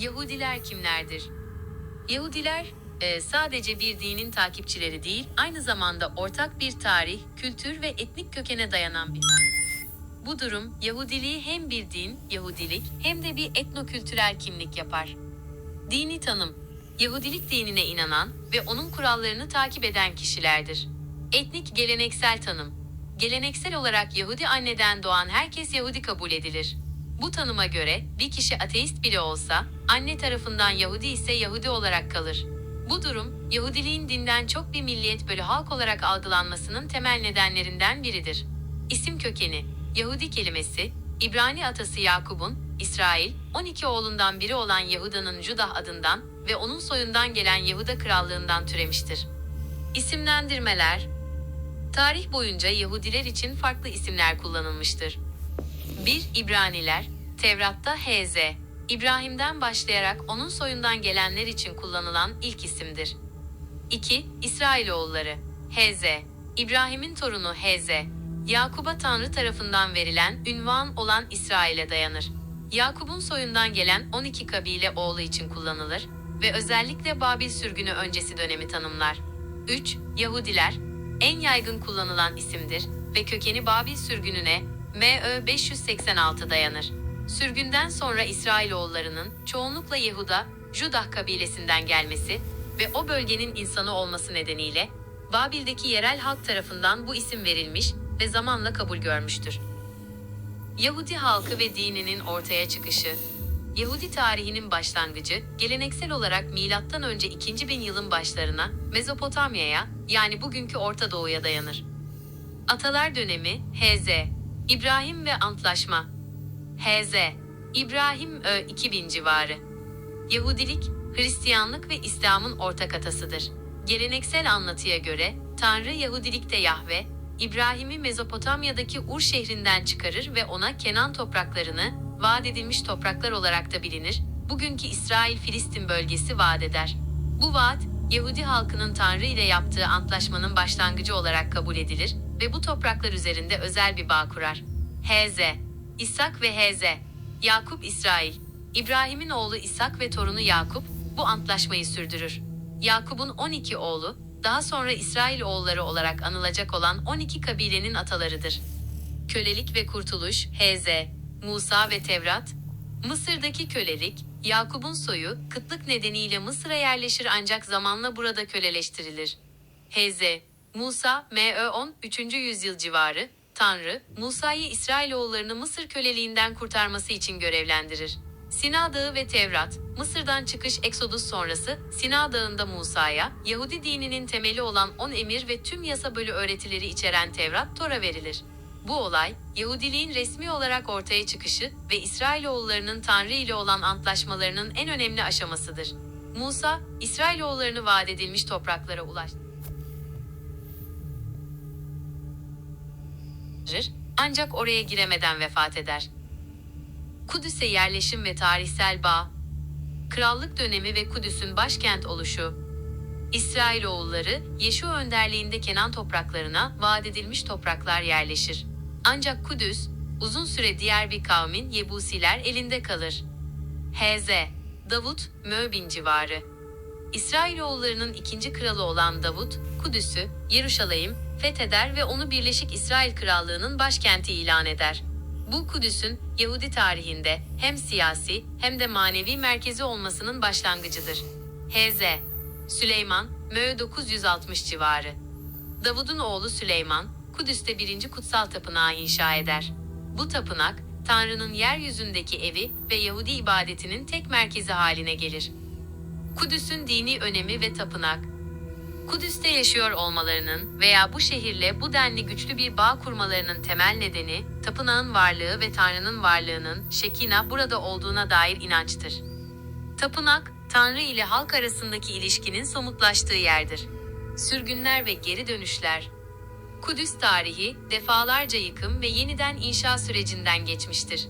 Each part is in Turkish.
Yahudiler kimlerdir? Yahudiler e, sadece bir dinin takipçileri değil, aynı zamanda ortak bir tarih, kültür ve etnik kökene dayanan bir. Bu durum Yahudiliği hem bir din, Yahudilik hem de bir etnokültürel kimlik yapar. Dini tanım, Yahudilik dinine inanan ve onun kurallarını takip eden kişilerdir. Etnik geleneksel tanım, geleneksel olarak Yahudi anneden doğan herkes Yahudi kabul edilir. Bu tanıma göre bir kişi ateist bile olsa, anne tarafından Yahudi ise Yahudi olarak kalır. Bu durum, Yahudiliğin dinden çok bir milliyet bölü halk olarak algılanmasının temel nedenlerinden biridir. İsim kökeni, Yahudi kelimesi, İbrani atası Yakub'un, İsrail, 12 oğlundan biri olan Yahuda'nın Judah adından ve onun soyundan gelen Yahuda krallığından türemiştir. İsimlendirmeler Tarih boyunca Yahudiler için farklı isimler kullanılmıştır. 1. İbraniler, Tevrat'ta Hz. İbrahim'den başlayarak onun soyundan gelenler için kullanılan ilk isimdir. 2. İsrailoğulları, Hz. İbrahim'in torunu Hz. Yakub'a Tanrı tarafından verilen ünvan olan İsrail'e dayanır. Yakub'un soyundan gelen 12 kabile oğlu için kullanılır ve özellikle Babil sürgünü öncesi dönemi tanımlar. 3. Yahudiler, en yaygın kullanılan isimdir ve kökeni Babil sürgününe MÖ 586 dayanır. Sürgünden sonra İsrailoğullarının çoğunlukla Yehuda, Judah kabilesinden gelmesi ve o bölgenin insanı olması nedeniyle Babil'deki yerel halk tarafından bu isim verilmiş ve zamanla kabul görmüştür. Yahudi halkı ve dininin ortaya çıkışı Yahudi tarihinin başlangıcı, geleneksel olarak milattan önce 2. bin yılın başlarına, Mezopotamya'ya, yani bugünkü Orta Doğu'ya dayanır. Atalar dönemi, Hz. İbrahim ve Antlaşma. Hz. İbrahim Ö 2000 civarı. Yahudilik, Hristiyanlık ve İslam'ın ortak atasıdır. Geleneksel anlatıya göre Tanrı Yahudilikte Yahve, İbrahim'i Mezopotamya'daki Ur şehrinden çıkarır ve ona Kenan topraklarını, vaat edilmiş topraklar olarak da bilinir, bugünkü İsrail-Filistin bölgesi vaat eder. Bu vaat, Yahudi halkının Tanrı ile yaptığı antlaşmanın başlangıcı olarak kabul edilir ve bu topraklar üzerinde özel bir bağ kurar. Hz. İshak ve Hz. Yakup İsrail. İbrahim'in oğlu İshak ve torunu Yakup bu antlaşmayı sürdürür. Yakup'un 12 oğlu, daha sonra İsrail oğulları olarak anılacak olan 12 kabilenin atalarıdır. Kölelik ve kurtuluş, Hz. Musa ve Tevrat, Mısır'daki kölelik, Yakup'un soyu, kıtlık nedeniyle Mısır'a yerleşir ancak zamanla burada köleleştirilir. Hz. Musa, M.Ö. 10. 3. yüzyıl civarı, Tanrı, Musa'yı İsrailoğullarını Mısır köleliğinden kurtarması için görevlendirir. Sina Dağı ve Tevrat, Mısır'dan çıkış Eksodus sonrası, Sina Dağı'nda Musa'ya, Yahudi dininin temeli olan 10 emir ve tüm yasa bölü öğretileri içeren Tevrat, Tora verilir. Bu olay, Yahudiliğin resmi olarak ortaya çıkışı ve İsrailoğullarının Tanrı ile olan antlaşmalarının en önemli aşamasıdır. Musa, İsrailoğullarını vaat edilmiş topraklara ulaştırır. Ancak oraya giremeden vefat eder. Kudüs'e yerleşim ve tarihsel bağ, krallık dönemi ve Kudüs'ün başkent oluşu, İsrailoğulları, Yeşu önderliğinde Kenan topraklarına vaat edilmiş topraklar yerleşir. Ancak Kudüs, uzun süre diğer bir kavmin Yebusiler elinde kalır. Hz. Davut, Möbin civarı. İsrailoğullarının ikinci kralı olan Davut, Kudüs'ü, Yeruşalayim, fetheder ve onu Birleşik İsrail Krallığı'nın başkenti ilan eder. Bu Kudüs'ün Yahudi tarihinde hem siyasi hem de manevi merkezi olmasının başlangıcıdır. Hz. Süleyman, Mö 960 civarı. Davud'un oğlu Süleyman, Kudüs'te birinci kutsal tapınağı inşa eder. Bu tapınak, Tanrı'nın yeryüzündeki evi ve Yahudi ibadetinin tek merkezi haline gelir. Kudüs'ün dini önemi ve tapınak. Kudüs'te yaşıyor olmalarının veya bu şehirle bu denli güçlü bir bağ kurmalarının temel nedeni, tapınağın varlığı ve Tanrı'nın varlığının Şekina burada olduğuna dair inançtır. Tapınak, Tanrı ile halk arasındaki ilişkinin somutlaştığı yerdir. Sürgünler ve geri dönüşler. Kudüs tarihi, defalarca yıkım ve yeniden inşa sürecinden geçmiştir.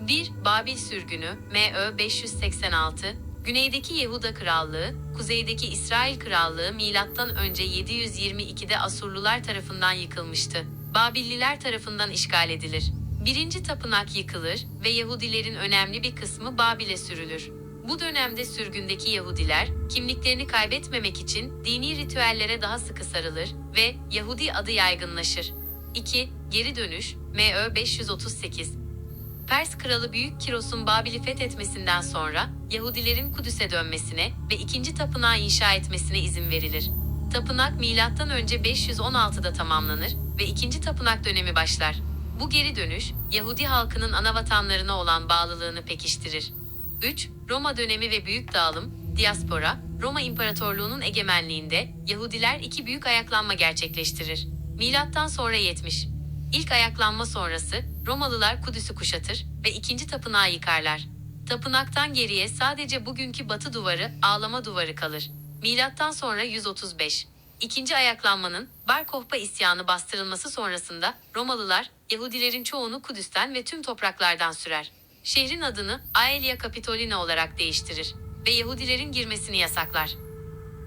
1. Babil sürgünü, M.Ö. 586, Güneydeki Yehuda Krallığı, kuzeydeki İsrail Krallığı milattan önce 722'de Asurlular tarafından yıkılmıştı. Babilliler tarafından işgal edilir. Birinci tapınak yıkılır ve Yahudilerin önemli bir kısmı Babil'e sürülür. Bu dönemde sürgündeki Yahudiler kimliklerini kaybetmemek için dini ritüellere daha sıkı sarılır ve Yahudi adı yaygınlaşır. 2. Geri dönüş MÖ 538 Pers kralı Büyük Kiros'un Babil'i fethetmesinden sonra Yahudilerin Kudüs'e dönmesine ve ikinci tapınağı inşa etmesine izin verilir. Tapınak M.Ö. 516'da tamamlanır ve ikinci tapınak dönemi başlar. Bu geri dönüş, Yahudi halkının ana vatanlarına olan bağlılığını pekiştirir. 3. Roma dönemi ve büyük dağılım, diaspora, Roma İmparatorluğu'nun egemenliğinde Yahudiler iki büyük ayaklanma gerçekleştirir. Milattan sonra 70. İlk ayaklanma sonrası Romalılar Kudüs'ü kuşatır ve ikinci tapınağı yıkarlar. Tapınaktan geriye sadece bugünkü batı duvarı, ağlama duvarı kalır. Milattan sonra 135. İkinci ayaklanmanın Bar Kohba isyanı bastırılması sonrasında Romalılar Yahudilerin çoğunu Kudüs'ten ve tüm topraklardan sürer. Şehrin adını Aelia Capitolina olarak değiştirir ve Yahudilerin girmesini yasaklar.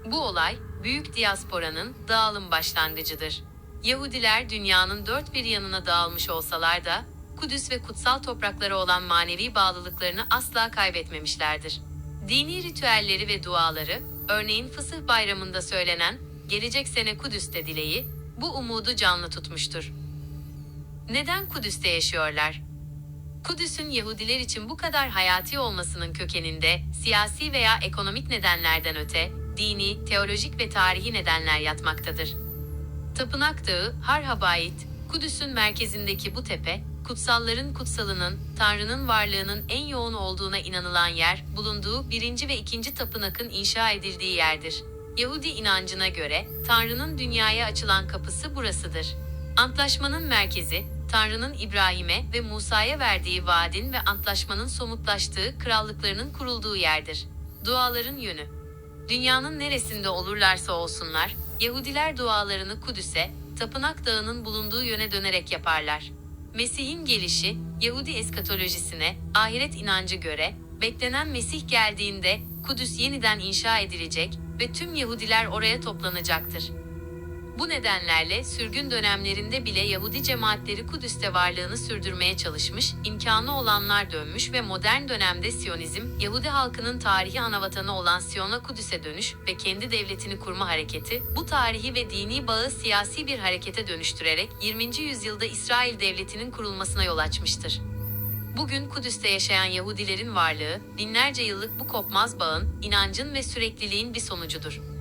Bu olay büyük diasporanın dağılım başlangıcıdır. Yahudiler dünyanın dört bir yanına dağılmış olsalar da Kudüs ve kutsal topraklara olan manevi bağlılıklarını asla kaybetmemişlerdir. Dini ritüelleri ve duaları, örneğin Fısıh Bayramı'nda söylenen gelecek sene Kudüs'te dileği, bu umudu canlı tutmuştur. Neden Kudüs'te yaşıyorlar? Kudüs'ün Yahudiler için bu kadar hayati olmasının kökeninde siyasi veya ekonomik nedenlerden öte dini, teolojik ve tarihi nedenler yatmaktadır. Tapınak Dağı, Harhabayit, Kudüs'ün merkezindeki bu tepe, kutsalların kutsalının, Tanrı'nın varlığının en yoğun olduğuna inanılan yer, bulunduğu birinci ve ikinci tapınakın inşa edildiği yerdir. Yahudi inancına göre, Tanrı'nın dünyaya açılan kapısı burasıdır. Antlaşmanın merkezi, Tanrı'nın İbrahim'e ve Musa'ya verdiği vaadin ve antlaşmanın somutlaştığı krallıklarının kurulduğu yerdir. Duaların yönü Dünyanın neresinde olurlarsa olsunlar, Yahudiler dualarını Kudüs'e, Tapınak Dağı'nın bulunduğu yöne dönerek yaparlar. Mesih'in gelişi, Yahudi eskatolojisine, ahiret inancı göre, beklenen Mesih geldiğinde Kudüs yeniden inşa edilecek ve tüm Yahudiler oraya toplanacaktır. Bu nedenlerle sürgün dönemlerinde bile Yahudi cemaatleri Kudüs'te varlığını sürdürmeye çalışmış, imkanı olanlar dönmüş ve modern dönemde Siyonizm, Yahudi halkının tarihi anavatanı olan Siyon'a Kudüs'e dönüş ve kendi devletini kurma hareketi, bu tarihi ve dini bağı siyasi bir harekete dönüştürerek 20. yüzyılda İsrail devletinin kurulmasına yol açmıştır. Bugün Kudüs'te yaşayan Yahudilerin varlığı, binlerce yıllık bu kopmaz bağın, inancın ve sürekliliğin bir sonucudur.